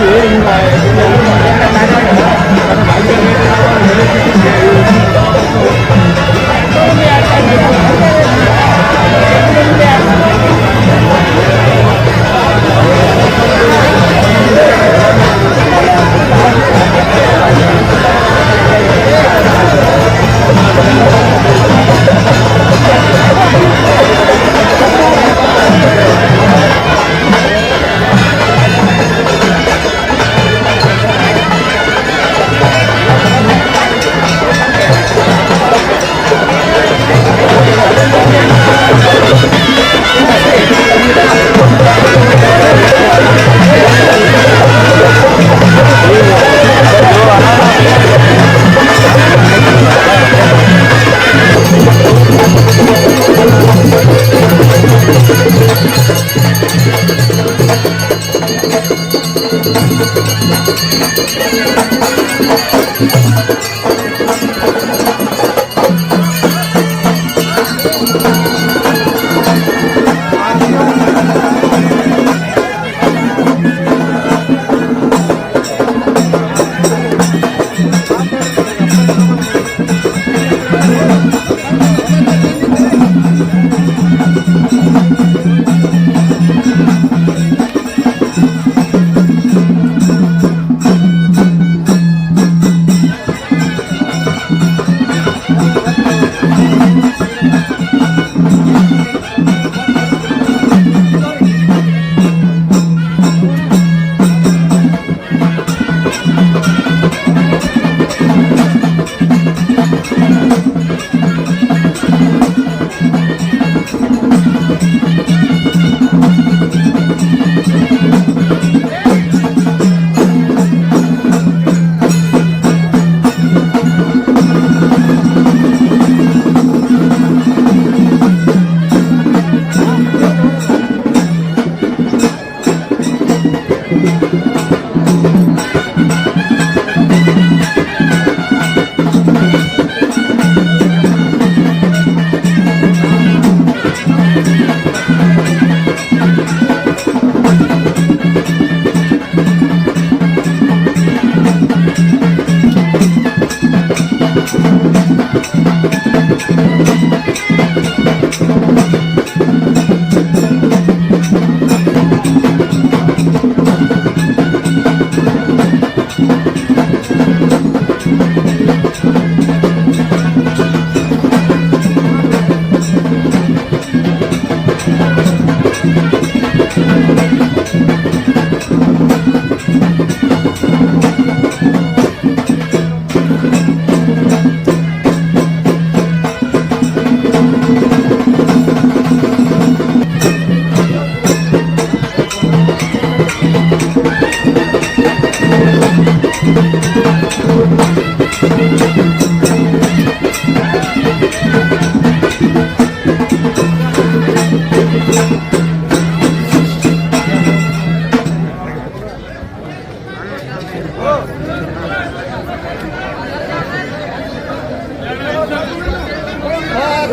gì nhưng mà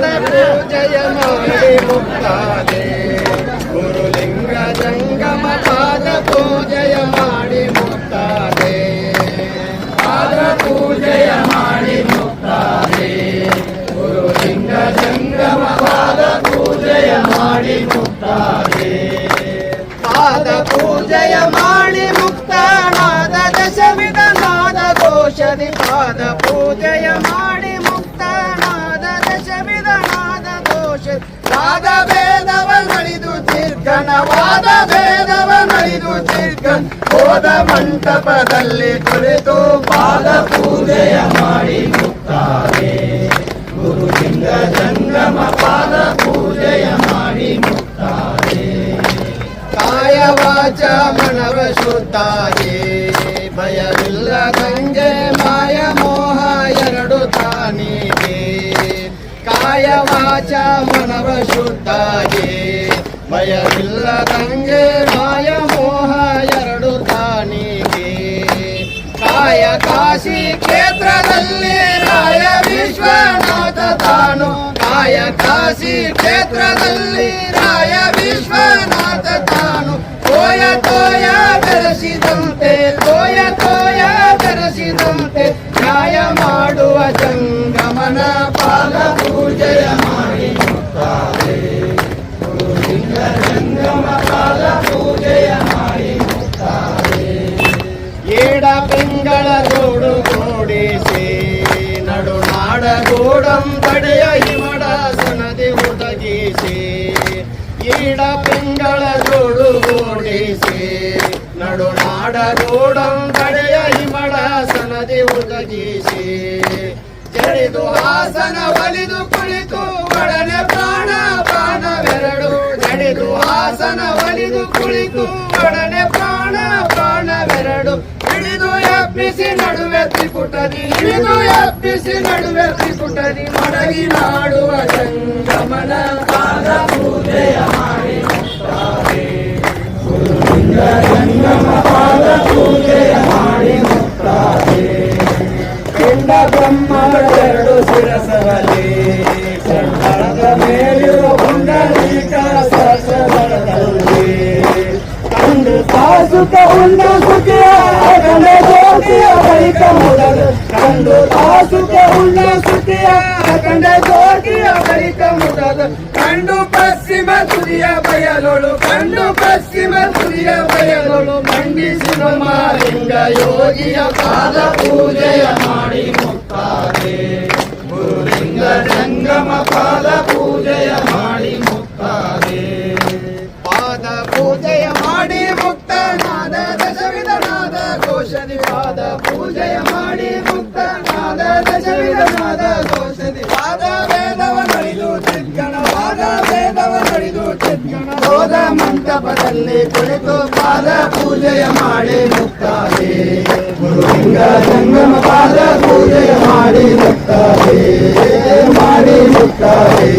ಪಾದ ಪೂಜೆಯ ಮಾಡಿ ಮುಕ್ತಾದೆ. ಗುರುಲಿಂಗ ಜಂಗಮ ಪಾದ ಪೂಜೆಯ ಮಾಡಿ ಮುಕ್ತಾದೆ ಪಾದ ಪೂಜೆಯ ಮಾಡಿ ಮುಕ್ತಾದೆ ಜಂಗಮ ಮಾಡಿ ಮುಕ್ತಾದೆ ಮಾಡಿ ನಾದ ಮಾಡಿ ನಾದ ಭೇದವ ನಳಿದು ದೀರ್ಘನವಾದ ಭೇದವ ನಳಿದು ದೀರ್ಘನ್ ಹೋದ ಮಂಟಪದಲ್ಲಿ ಕುರಿತು ಪಾದ ಪೂಜೆಯ ಮಾಡಿ ಮುಕ್ತಾರೆ ಗುರುಲಿಂಗ ಜಂಗಮ ಪಾದ ಪೂಜೆಯ ಮಾಡಿ ಮುಕ್ತಾರೆ ಕಾಯ ವಾಚ ಮನವ ಶುದ್ಧಾಯೇ ಮನವ ಶುದ್ಧಾಗಿ ಭಯವಿಲ್ಲದಂಗೆ ಮಾಯ, ಮೋಹ, ಎರಡು ತಾನಿಗೆ ಕಾಯ ಕಾಶಿ ಕ್ಷೇತ್ರದಲ್ಲಿ ರಾಯ ವಿಶ್ವನಾಥ ತಾನು. ಕಾಯ ಕಾಶಿ ಕ್ಷೇತ್ರದಲ್ಲಿ ರಾಯ ವಿಶ್ವನಾಥ ತಾನು. ತೋಯ ತೋಯ ಬೆರೆಸಿದಂತೆ, ತೋಯ ತೋಯ ಬೆರೆಸಿದಂತೆ, ನ್ಯಾಯ ಮಾಡುವ ಜಂಗಮನ ಪಾಲ ಪೂಜೆಯ ಗಳಿಸಿ ನಡುನಾಡದೋಡಂ ಕಡೆಯ ಹಿಮಳ ಸನದಿ ಒದಗಿಸಿ ಜಡಿದು ಹಾಸನ ಒಲಿದು ಕುಳಿತು ಒಡನೆ ಪ್ರಾಣ ಪ್ರಾಣವೆರಡು. ಜಡಿದು ಹಾಸನ ಒಲಿದು ಕುಳಿತು ಒಡನೆ ಪ್ರಾಣ ಪ್ರಾಣವೆರಡು. ಹಿಡಿದು ಎಬ್ಬಿಸಿ ನಡುವೆ ತ್ರಿಪುಟದಿ ಹಿಡಿದು ಎಬ್ಬಿಸಿ ನಡುವೆ ತ್ರಿಪುಟದಿ ಮಡಗಿ ನಾಡುವ ಸಂಗಮನ ಪಾದ ಪೂಜೆಯ ಮಾಡಿ ತಾಸುಕ ಉಂಡ ಸುಖಿಯ ಗಣ ಜ್ಯೋತಿಯ ಬಳಿಕ ಮುಡಲು ಕಂಡು ತಾಸುಕ ಉಂಡ ಸುಖಿಯ ಕಂಡ ಜ್ಯೋತಿಯ ಬಳಿಕ ಮುಡಲು ಕಂಡು ಪಶ್ಚಿಮ ತುದಿಯ ಬಯಲೊಳು ಕಂಡು ಪಶ್ಚಿಮ ತುದಿಯ ಬಯಲೊಳು ಮಂಡಿಸಿದ ಮಾಲಿಂಗ ಯೋಗಿಯ ಪಾದ ಪೂಜೆಯ ಮಾಡಿ ಮುಕ್ತಾರೆ ಗುರುಲಿಂಗ ಜಂಗಮ ಪಾದ ಪೂಜೆಯ ಮಾಡಿ ಘೋಷದಿ ಪಾದ ಪೂಜೆಯ ಮಾಡಿ ಮುಕ್ತನಾದ ದಶವಿಧನಾದ ದೋಷದಿ ಪಾದ, ವೇದವ ನಡೆದು ಪಾದ, ವೇದವ ನಡೆದು ಹೋದ ಮಂಟಪದಲ್ಲಿ ಕುಳಿತು ಪಾದ ಪೂಜೆಯ ಮಾಡಿ ಮುಕ್ತಾರೆ ಗುರುಲಿಂಗ ಜಂಗಮ ಪಾದ ಪೂಜೆಯ ಮಾಡಿ ಮುಕ್ತಾರೆ ಮಾಡಿ ಮುಕ್ತಾರೆ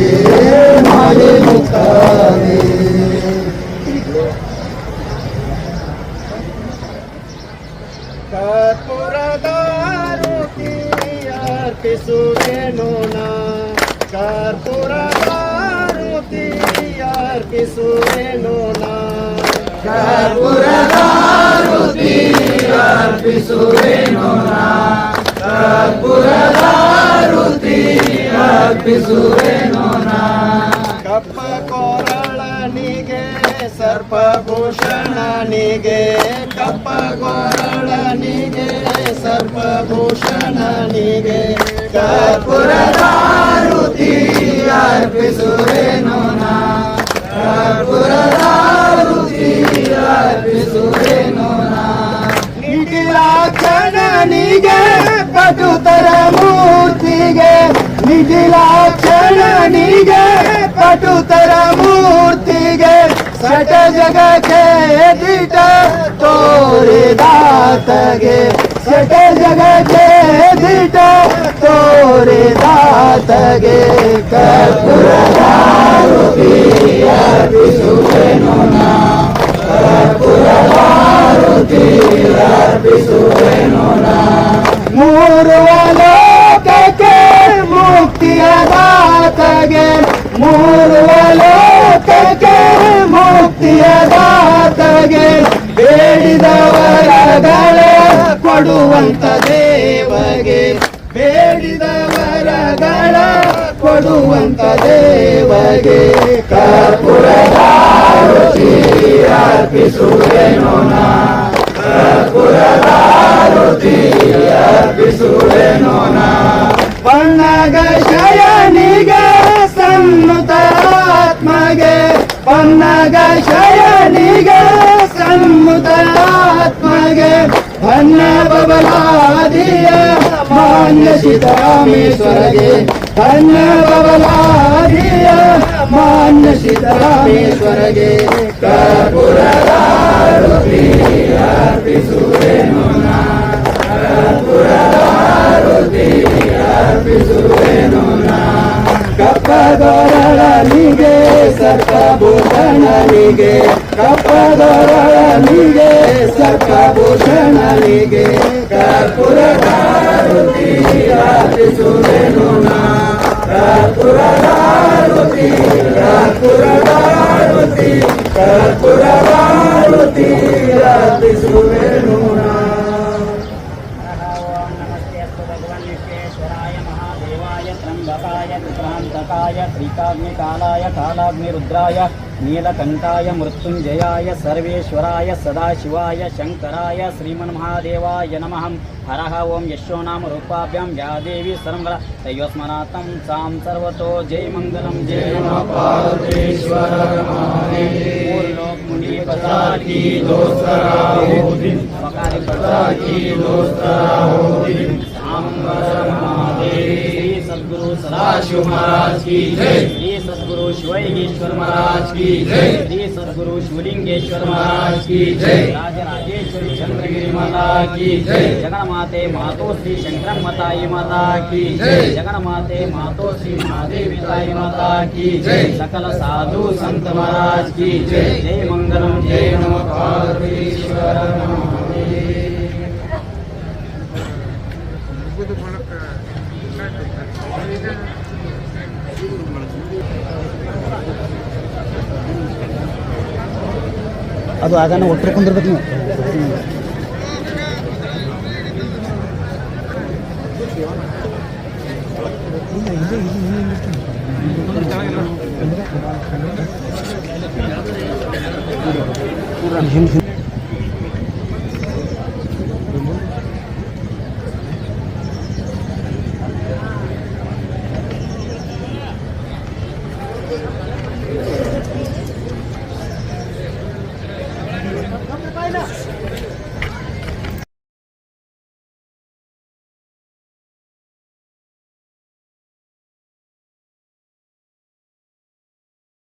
ಕಪ್ಪ ಕೋರಳನಿಗೆ, ಸರ್ಪಭೂಷಣನಿಗೆ. ಕಪ್ಪ ಕೋರಳನಿಗೆ, ಸರ್ಪಭೂಷಣನಿಗೆ. ಕರ್ಪುರದಾರುತಿ ಅರ್ಪಿಸುವೆನು ನಾ ಕರ್ಪುರದಾರುತಿ ಅರ್ಪಿಸುವೆನು ನಾ ನಿಖಿಲಾಕ್ಷಣನಿಗೆ ಪಟುತರ ಮೂರ್ತಿಗೆ. ನಿಖಿಲಾಕ್ಷಣನಿಗೆ ಪಟುತರ ಮೂರ್ತಿಗೆ ಸಟ ಜಗಕ್ಕೆ ದಿಟ ತೋರಿದಾತಗೆ ಸಟ ಜಗಕ್ಕೆ ದಿಟ ತೋರಿದಾತಗೆ ಅರ್ಪಿಸುವೆನು ನಾ. ಮೂರು ಲೋಕಕ್ಕೆ ಮುಕ್ತಿಯ ದಾತಗೆ ಬೇಡಿದವರಗಳ ಕೊಡುವಂತ ದೇವಗೆ. ಬೇಡಿದವರಗಳ ಕೊಡುವಂತ ದೇವಗೆ. ಕರ್ಪುರದಾರುತಿ ಅರ್ಪಿಸುವೆನು ನಾ ಕರ್ಪುರದಾರುತಿ ಅರ್ಪಿಸುವೆನು ಬಣ್ಣಗ ಶಯನಿಗೆ ಶಯನಿಗೆ ಸನ್ನುತಾತ್ಮಗೆ ಬಣ್ಣ ಬಬಲಾದಿಯ ಮಾನ್ಯ ಸಿದ್ದರಾಮೇಶ್ವರಗೆ ಬಣ್ಣ ಬಬಲಾದಿಯ ಮಾನ್ಯ ಸಿದ್ದರಾಮೇಶ್ವರಗೆ ಕರ್ಪುರದಾರುತಿ ಅರ್ಪಿಸುವೆನು ಕಪ್ಪದೊರಳನಿಗೆ ಸರ್ಪಭೂಷಣನಿಗೆ ಕಪ್ಪದೊರಳನಿಗೆ ಸರ್ಪಭೂಷಣನಿಗೆ ಕರ್ಪುರದಾರುತಿ ಅರ್ಪಿಸುವೆನು ನಾ ಕರ್ಪುರದಾರುತಿ ಕರ್ಪುರದಾರುತಿ ಕರ್ಪುರದಾರುತಿ ಅರ್ಪಿಸುವೆನು ನಾ नमस्ते अस्तु भगवन् विश्वेश्वराय महादेवाय त्र्यम्बकाय त्रिक्रान्तकाय त्रिकाग्निकालाय कालाग्निरुद्राय नीलकंठाय मृत्युंजयाय सर्वेश्वराय सदाशिवाय शंकराय श्रीमन्महादेवाय नमः। हरः ओम यशो नाम रूपाभ्यां व्यादेवी देवी सर्वला तयोस्मनातं सां सर्वतो जय मंगलम जय महादेवी सद्गुरु सदाशिव महाराज की जय। सद्गुरु शिवलिंगेश्वर महाराज की जय। श्री सद्गुरु शिवलिंगेश्वर महाराज की जय। राजराजेश्वरी चंद्रगिरी माता की जय। जगन्माते मातो श्री शंकर माताई माता की जय। जगन्माते मातो श्री महादेवी ताई माता की जय। सकल साधु संत महाराज की जय। जय मंगलम, जय नमः। नमः। ಅದು ಆಗ ನಾವು ಒಟ್ಟರೆ ಕುಂದಿರ್ಬೇಕು ನೀವು. ಹಿಂದೆ